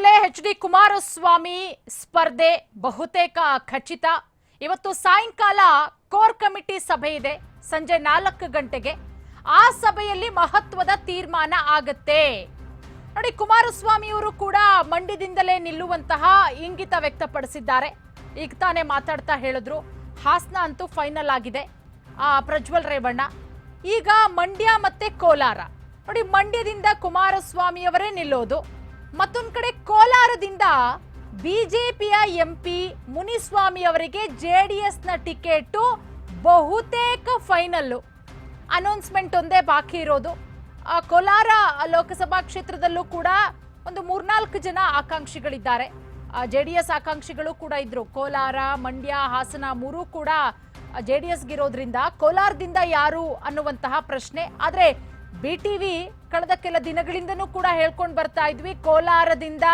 ಈಗಾಗಲೇ H D Kumaraswamy ಸ್ಪರ್ಧೆ ಬಹುತೇಕ ಖಚಿತ. ಇವತ್ತು ಸಾಯಂಕಾಲ ಕೋರ್ ಕಮಿಟಿ ಸಭೆ ಇದೆ ಸಂಜೆ ನಾಲ್ಕು ಗಂಟೆಗೆ. ಆ ಸಭೆಯಲ್ಲಿ ಮಹತ್ವದ ತೀರ್ಮಾನ ಆಗತ್ತೆ. ನೋಡಿ ಕುಮಾರಸ್ವಾಮಿ ಅವರು ಕೂಡ ಮಂಡ್ಯದಿಂದಲೇ ನಿಲ್ಲುವಂತಹ ಇಂಗಿತ ವ್ಯಕ್ತಪಡಿಸಿದ್ದಾರೆ. ಈಗ ತಾನೇ ಮಾತಾಡ್ತಾ ಹೇಳಿದ್ರು ಹಾಸನ ಅಂತೂ ಫೈನಲ್ ಆಗಿದೆ. ಆ, ಪ್ರಜ್ವಲ್ ರೇವಣ್ಣ ಈಗ ಮಂಡ್ಯ ಮತ್ತೆ ಕೋಲಾರ. ನೋಡಿ ಮಂಡ್ಯದಿಂದ ಕುಮಾರಸ್ವಾಮಿ ಅವರೇ ನಿಲ್ಲೋದು. ಮತ್ತೊಂದ್ ಕಡೆ ಕೋಲಾರದಿಂದ ಬಿಜೆಪಿಯ ಎಂಪಿ ಮುನಿಸ್ವಾಮಿ ಅವರಿಗೆ ಜೆ ಡಿ ಎಸ್ನ ಟಿಕೆಟು ಬಹುತೇಕ ಫೈನಲ್ಲು. ಅನೌನ್ಸ್ಮೆಂಟ್ ಒಂದೇ ಬಾಕಿ ಇರೋದು. ಕೋಲಾರ ಲೋಕಸಭಾ ಕ್ಷೇತ್ರದಲ್ಲೂ ಕೂಡ ಒಂದು ಮೂರ್ನಾಲ್ಕು ಜನ ಆಕಾಂಕ್ಷಿಗಳಿದ್ದಾರೆ. ಜೆ ಡಿ ಎಸ್ ಆಕಾಂಕ್ಷಿಗಳು ಕೂಡ ಇದ್ರು. ಕೋಲಾರ, ಮಂಡ್ಯ, ಹಾಸನ ಮೂರು ಕೂಡ ಜೆ ಡಿ ಎಸ್ಗಿರೋದ್ರಿಂದ ಕೋಲಾರದಿಂದ ಯಾರು ಅನ್ನುವಂತಹ ಪ್ರಶ್ನೆ. ಆದ್ರೆ ಬಿ ಟಿವಿ ಕಳೆದ ಕೆಲ ದಿನಗಳಿಂದನೂ ಕೂಡ ಹೇಳ್ಕೊಂಡು ಬರ್ತಾ ಇದ್ವಿ. ಕೋಲಾರದಿಂದ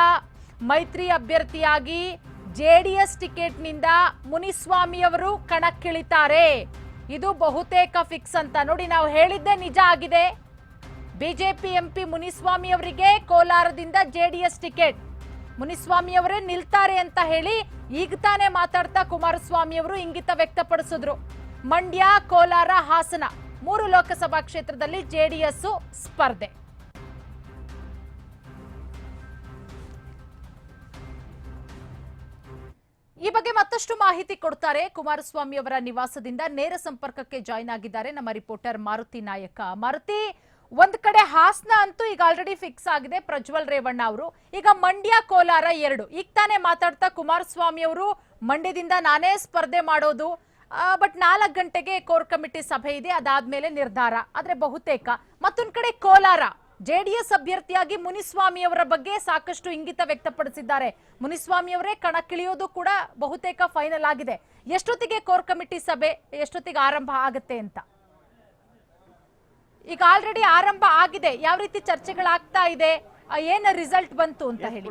ಮೈತ್ರಿ ಅಭ್ಯರ್ಥಿಯಾಗಿ ಜೆ ಡಿ ಎಸ್ ಟಿಕೆಟ್ನಿಂದ ಮುನಿಸ್ವಾಮಿಯವರು ಕಣಕ್ಕಿಳಿತಾರೆ. ಇದು ಬಹುತೇಕ ಫಿಕ್ಸ್ ಅಂತ. ನೋಡಿ, ನಾವು ಹೇಳಿದ್ದೆ ನಿಜ ಆಗಿದೆ. ಬಿಜೆಪಿ ಎಂಪಿ ಮುನಿಸ್ವಾಮಿ ಅವರಿಗೆ ಕೋಲಾರದಿಂದ ಜೆಡಿಎಸ್ ಟಿಕೆಟ್. ಮುನಿಸ್ವಾಮಿ ಅವರೇ ನಿಲ್ತಾರೆ ಅಂತ ಹೇಳಿ ಈಗ ತಾನೇ ಮಾತಾಡ್ತಾ ಕುಮಾರಸ್ವಾಮಿ ಅವರು ಇಂಗಿತ ವ್ಯಕ್ತಪಡಿಸಿದ್ರು. ಮಂಡ್ಯ, ಕೋಲಾರ, ಹಾಸನ. ಮೂರು ಲೋಕಸಭಾ ಕ್ಷೇತ್ರದಲ್ಲಿ ಜೆಡಿಎಸ್ ಸ್ಪರ್ಧೆ. ಈ ಬಗ್ಗೆ ಮತ್ತಷ್ಟು ಮಾಹಿತಿ ಕೊಡ್ತಾರೆ ಕುಮಾರಸ್ವಾಮಿ ಅವರ ನಿವಾಸದಿಂದ ನೇರ ಸಂಪರ್ಕಕ್ಕೆ ಜಾಯ್ನ್ ಆಗಿದ್ದಾರೆ ನಮ್ಮ ರಿಪೋರ್ಟರ್ ಮಾರುತಿ ನಾಯಕ. ಮಾರುತಿ, ಒಂದ್ ಕಡೆ ಹಾಸನ ಅಂತೂ ಈಗ ಆಲ್ರೆಡಿ ಫಿಕ್ಸ್ ಆಗಿದೆ. ಪ್ರಜ್ವಲ್ ರೇವಣ್ಣ ಅವರು, ಈಗ ಮಂಡ್ಯ ಕೋಲಾರ ಎರಡು. ಈಗ ತಾನೇ ಮಾತಾಡ್ತಾ ಕುಮಾರಸ್ವಾಮಿ ಅವರು ಮಂಡ್ಯದಿಂದ ನಾನೇ ಸ್ಪರ್ಧೆ ಮಾಡೋದು. ಬಟ್ ನಾಲ್ಕು ಗಂಟೆಗೆ ಕೋರ್ ಕಮಿಟಿ ಸಭೆ ಇದೆ ಅದಾದ್ಮೇಲೆ ನಿರ್ಧಾರ. ಆದ್ರೆ ಬಹುತೇಕ ಮತ್ತೊಂದ್ ಕಡೆ ಕೋಲಾರ ಜೆಡಿಎಸ್ ಅಭ್ಯರ್ಥಿಯಾಗಿ ಮುನಿಸ್ವಾಮಿ ಅವರ ಬಗ್ಗೆ ಸಾಕಷ್ಟು ಇಂಗಿತ ವ್ಯಕ್ತಪಡಿಸಿದ್ದಾರೆ. ಮುನಿಸ್ವಾಮಿ ಅವರೇ ಕಣಕ್ಕಿಳಿಯೋದು ಕೂಡ ಬಹುತೇಕ ಫೈನಲ್ ಆಗಿದೆ. ಎಷ್ಟೊತ್ತಿಗೆ ಕೋರ್ ಕಮಿಟಿ ಸಭೆ ಎಷ್ಟೊತ್ತಿಗೆ ಆರಂಭ ಆಗುತ್ತೆ ಅಂತ? ಈಗ ಆಲ್ರೆಡಿ ಆರಂಭ ಆಗಿದೆ. ಯಾವ ರೀತಿ ಚರ್ಚೆಗಳಾಗ್ತಾ ಇದೆ? ಏನು ರಿಸಲ್ಟ್ ಬಂತು ಅಂತ ಹೇಳಿ.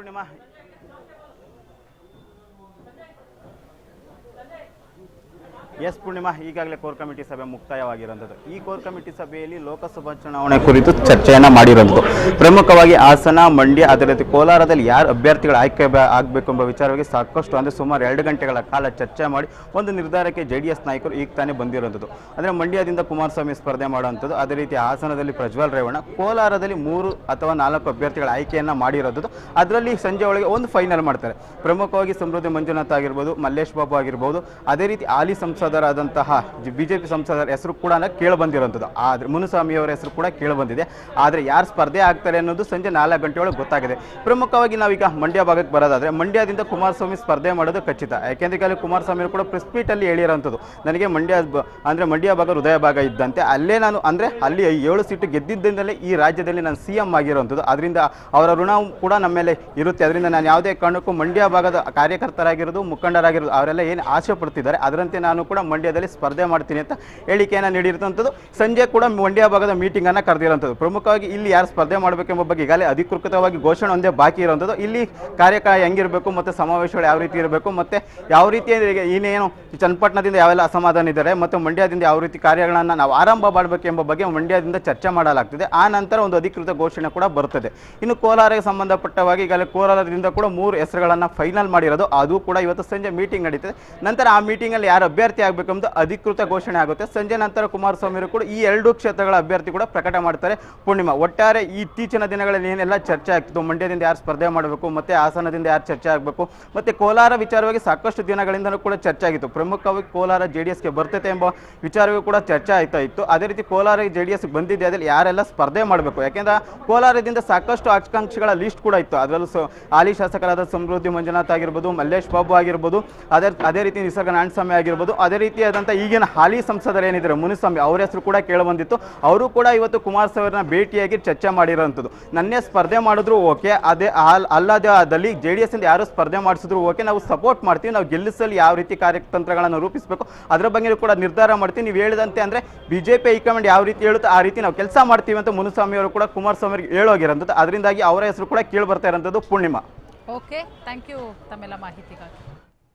ಎಸ್ ಪೂರ್ಣಿಮಾ ಈಗಾಗಲೇ ಕೋರ್ ಕಮಿಟಿ ಸಭೆ ಮುಕ್ತಾಯವಾಗಿರುವಂಥದ್ದು. ಈ ಕೋರ್ ಕಮಿಟಿ ಸಭೆಯಲ್ಲಿ ಲೋಕಸಭಾ ಚುನಾವಣೆ ಕುರಿತು ಚರ್ಚೆಯನ್ನು ಮಾಡಿರುವಂಥದ್ದು. ಪ್ರಮುಖವಾಗಿ ಹಾಸನ, ಮಂಡ್ಯ ಅದೇ ರೀತಿ ಕೋಲಾರದಲ್ಲಿ ಯಾರು ಅಭ್ಯರ್ಥಿಗಳು ಆಯ್ಕೆ ಆಗಬೇಕು ಎಂಬ ವಿಚಾರವಾಗಿ ಸಾಕಷ್ಟು ಅಂದರೆ ಸುಮಾರು ಎರಡು ಗಂಟೆಗಳ ಕಾಲ ಚರ್ಚೆ ಮಾಡಿ ಒಂದು ನಿರ್ಧಾರಕ್ಕೆ ಜೆ ಡಿ ಎಸ್ ನಾಯಕರು ಈಗ ತಾನೇ ಬಂದಿರುವಂಥದ್ದು. ಅಂದರೆ ಮಂಡ್ಯದಿಂದ ಕುಮಾರಸ್ವಾಮಿ ಸ್ಪರ್ಧೆ ಮಾಡುವಂಥದ್ದು. ಅದೇ ರೀತಿ ಹಾಸನದಲ್ಲಿ ಪ್ರಜ್ವಲ್ ರೇವಣ್ಣ, ಕೋಲಾರದಲ್ಲಿ ಮೂರು ಅಥವಾ ನಾಲ್ಕು ಅಭ್ಯರ್ಥಿಗಳ ಆಯ್ಕೆಯನ್ನು ಮಾಡಿರೋದು ಅದರಲ್ಲಿ ಸಂಜೆ ಒಳಗೆ ಒಂದು ಫೈನಲ್ ಮಾಡ್ತಾರೆ. ಪ್ರಮುಖವಾಗಿ ಸಮೃದ್ಧಿ ಮಂಜುನಾಥ್ ಆಗಿರ್ಬೋದು, ಮಲ್ಲೇಶ್ ಬಾಬು ಆಗಿರ್ಬೋದು, ಅದೇ ರೀತಿ ಆಲಿ ಹಾಲಿ ಸಂಸದರಾದಂತಹ ಬಿಜೆಪಿ ಸಂಸದರ ಹೆಸರು ಕೂಡ ಕೇಳಿ ಬಂದಿರುವಂಥದ್ದು. ಆದರೆ ಮುನುಸ್ವಾಮಿ ಅವರ ಹೆಸರು ಕೂಡ ಕೇಳಿ ಬಂದಿದೆ. ಆದರೆ ಯಾರು ಸ್ಪರ್ಧೆ ಆಗ್ತಾರೆ ಅನ್ನೋದು ಸಂಜೆ ನಾಲ್ಕು ಗಂಟೆ ಒಳಗೆ ಗೊತ್ತಾಗಿದೆ. ಪ್ರಮುಖವಾಗಿ ನಾವೀಗ ಮಂಡ್ಯ ಭಾಗಕ್ಕೆ ಬರೋದಾದರೆ, ಮಂಡ್ಯದಿಂದ ಕುಮಾರಸ್ವಾಮಿ ಸ್ಪರ್ಧೆ ಮಾಡೋದು ಖಚಿತ. ಯಾಕೆಂದ್ರೆ ಈಗಾಗಲೇ ಕುಮಾರಸ್ವಾಮಿ ಕೂಡ ಪ್ರೆಸ್ ಮೀಟಲ್ಲಿ ಹೇಳಿರೋಂಥದ್ದು ನನಗೆ ಮಂಡ್ಯ ಅಂದರೆ ಮಂಡ್ಯ ಭಾಗ ಹೃದಯ ಭಾಗ ಇದ್ದಂತೆ ಅಲ್ಲೇ ನಾನು ಅಂದರೆ ಅಲ್ಲಿ ಏಳು ಸೀಟು ಗೆದ್ದಿದ್ದಿಂದಲೇ ಈ ರಾಜ್ಯದಲ್ಲಿ ನಾನು ಸಿ ಎಂ ಆಗಿರುವಂಥದ್ದು. ಅದರಿಂದ ಅವರ ಋಣ ಕೂಡ ನಮ್ಮ ಮೇಲೆ ಇರುತ್ತೆ. ಅದರಿಂದ ನಾನು ಯಾವುದೇ ಕಾರಣಕ್ಕೂ ಮಂಡ್ಯ ಭಾಗದ ಕಾರ್ಯಕರ್ತರಾಗಿರೋದು, ಮುಖಂಡರಾಗಿರೋದು, ಅವರೆಲ್ಲ ಏನು ಆಸೆ ಪಡ್ತಿದ್ದಾರೆ, ಅದರಂತೆ ನಾನು ಕೂಡ ಮಂಡ್ಯದಲ್ಲಿ ಸ್ಪರ್ಧೆ ಮಾಡ್ತೀನಿ ಅಂತ ಹೇಳಿಕೆಯನ್ನು ನೀಡಿರುವಂಥದ್ದು. ಸಂಜೆ ಕೂಡ ಮಂಡ್ಯ ಭಾಗದ ಮೀಟಿಂಗನ್ನು ಕರೆದಿರುವಂಥದ್ದು. ಪ್ರಮುಖವಾಗಿ ಇಲ್ಲಿ ಯಾರು ಸ್ಪರ್ಧೆ ಮಾಡಬೇಕೆಂಬ ಬಗ್ಗೆ ಈಗಾಗಲೇ ಅಧಿಕೃತವಾಗಿ ಘೋಷಣೆ ಒಂದೇ ಬಾಕಿ ಇರುವಂಥದ್ದು. ಇಲ್ಲಿ ಕಾರ್ಯಕ್ರಮ ಹೆಂಗಿರಬೇಕು ಮತ್ತು ಸಮಾವೇಶಗಳು ಯಾವ ರೀತಿ ಇರಬೇಕು ಮತ್ತು ಯಾವ ರೀತಿ ಇನ್ನೇನು ಚನ್ನಪಟ್ಟಣದಿಂದ ಯಾವೆಲ್ಲ ಅಸಮಾಧಾನ ಇದ್ದಾರೆ ಮತ್ತು ಮಂಡ್ಯದಿಂದ ಯಾವ ರೀತಿ ಕಾರ್ಯಗಳನ್ನು ನಾವು ಆರಂಭ ಮಾಡಬೇಕೆಂಬ ಬಗ್ಗೆ ಮಂಡ್ಯದಿಂದ ಚರ್ಚೆ ಮಾಡಲಾಗ್ತದೆ. ಆ ನಂತರ ಒಂದು ಅಧಿಕೃತ ಘೋಷಣೆ ಕೂಡ ಬರುತ್ತದೆ. ಇನ್ನು ಕೋಲಾರಕ್ಕೆ ಸಂಬಂಧಪಟ್ಟವಾಗಿ ಈಗಾಗಲೇ ಕೋಲಾರದಿಂದ ಕೂಡ ಮೂರು ಹೆಸರುಗಳನ್ನು ಫೈನಲ್ ಮಾಡಿರೋದು. ಅದು ಕೂಡ ಇವತ್ತು ಸಂಜೆ ಮೀಟಿಂಗ್ ನಡೀತದೆ. ನಂತರ ಆ ಮೀಟಿಂಗಲ್ಲಿ ಯಾರು ಅಭ್ಯರ್ಥಿ ಆಗಬೇಕೆಂಬುದು ಅಧಿಕೃತ ಘೋಷಣೆ ಆಗುತ್ತೆ. ಸಂಜೆ ನಂತರ ಕುಮಾರಸ್ವಾಮಿ ಅವರು ಕೂಡ ಈ ಎರಡು ಕ್ಷೇತ್ರಗಳ ಅಭ್ಯರ್ಥಿ ಕೂಡ ಪ್ರಕಟ ಮಾಡ್ತಾರೆ. ಪೂರ್ಣಿಮಾ, ಒಟ್ಟಾರೆ ಇತ್ತೀಚಿನ ದಿನಗಳಲ್ಲಿ ಏನೆಲ್ಲ ಚರ್ಚೆ ಆಗ್ತಿತ್ತು? ಮಂಡ್ಯದಿಂದ ಯಾರು ಸ್ಪರ್ಧೆ ಮಾಡಬೇಕು? ಮತ್ತೆ ಹಾಸನದಿಂದ ಯಾರು ಚರ್ಚೆ ಆಗಬೇಕು? ಮತ್ತೆ ಕೋಲಾರ ವಿಚಾರವಾಗಿ ಸಾಕಷ್ಟು ದಿನಗಳಿಂದಲೂ ಕೂಡ ಚರ್ಚೆ ಆಗಿತ್ತು. ಪ್ರಮುಖವಾಗಿ ಕೋಲಾರ ಜೆ ಡಿ ಎಸ್ಗೆ ಬರ್ತೈತೆ ಎಂಬ ವಿಚಾರವೂ ಕೂಡ ಚರ್ಚೆ ಆಯ್ತಾ ಇತ್ತು. ಅದೇ ರೀತಿ ಕೋಲಾರ ಜೆ ಡಿ ಎಸ್ಗೆ ಬಂದಿದೆ ಅದ್ರಲ್ಲಿ ಯಾರೆಲ್ಲ ಸ್ಪರ್ಧೆ ಮಾಡಬೇಕು? ಯಾಕೆಂದ್ರೆ ಕೋಲಾರದಿಂದ ಸಾಕಷ್ಟು ಆಕಾಂಕ್ಷಿಗಳ ಲಿಸ್ಟ್ ಕೂಡ ಇತ್ತು. ಅದರಲ್ಲೂ ಹಾಲಿ ಶಾಸಕರಾದ ಸಮೃದ್ಧಿ ಮಂಜುನಾಥ್ ಆಗಿರ್ಬೋದು, ಮಲ್ಲೇಶ್ ಬಾಬು ಆಗಿರ್ಬೋದು, ಅದೇ ಅದೇ ರೀತಿ ನಿಸರ್ಗ ನಾರಾಯಣಸ್ವಾಮಿ ಆಗಿರ್ಬೋದು, ಅದೇ ರೀತಿಯಾದಂಥ ಈಗಿನ ಹಾಲಿ ಸಂಸದರು ಏನಿದ್ದಾರೆ, ಮುನಿಸ್ವಾಮಿ ಅವರ ಹೆಸರು ಕೂಡ ಕೇಳಬಂದಿತ್ತು. ಅವರು ಕೂಡ ಇವತ್ತು ಕುಮಾರಸ್ವಾಮಿ ಅವ್ರನ್ನ ಭೇಟಿಯಾಗಿ ಚರ್ಚೆ ಮಾಡಿರೋಂಥದ್ದು. ನನ್ನೇ ಸ್ಪರ್ಧೆ ಮಾಡಿದ್ರು ಓಕೆ, ಅದೇ ಅಲ್- ಅಲ್ಲದೆ ಅದಲ್ಲಿ ಜೆ ಡಿ ಎಸ್ಸಿಂದ ಯಾರು ಸ್ಪರ್ಧೆ ಮಾಡಿಸಿದ್ರು ಓಕೆ, ನಾವು ಸಪೋರ್ಟ್ ಮಾಡ್ತೀವಿ, ನಾವು ಗೆಲ್ಲಿಸಲು ಯಾವ ರೀತಿ ಕಾರ್ಯತಂತ್ರಗಳನ್ನು ರೂಪಿಸಬೇಕು, ಅದರ ಬಗ್ಗೆ ಕೂಡ ನಿರ್ಧಾರ ಮಾಡ್ತೀವಿ. ನೀವು ಹೇಳಿದಂತೆ ಅಂದರೆ ಬಿ ಜೆ ಪಿ ಹೈಕಮಾಂಡ್ ಯಾವ ರೀತಿ ಹೇಳುತ್ತೋ, ಆ ರೀತಿ ನಾವು ಕೆಲಸ ಮಾಡ್ತೀವಿ ಅಂತ ಮುನುಸ್ವಾಮಿ ಅವರು ಕೂಡ ಕುಮಾರಸ್ವಾಮಿ ಹೇಳೋಗಿರೋಂಥದ್ದು. ಅದರಿಂದಾಗಿ ಅವರ ಹೆಸರು ಕೂಡ ಕೇಳಿ ಬರ್ತಾ ಇರೋಂಥದ್ದು ಪೂರ್ಣಿಮಾ. ಓಕೆ ಥ್ಯಾಂಕ್ ಯು ತಮ್ಮೆಲ್ಲ ಮಾಹಿತಿಗಾಗಿ.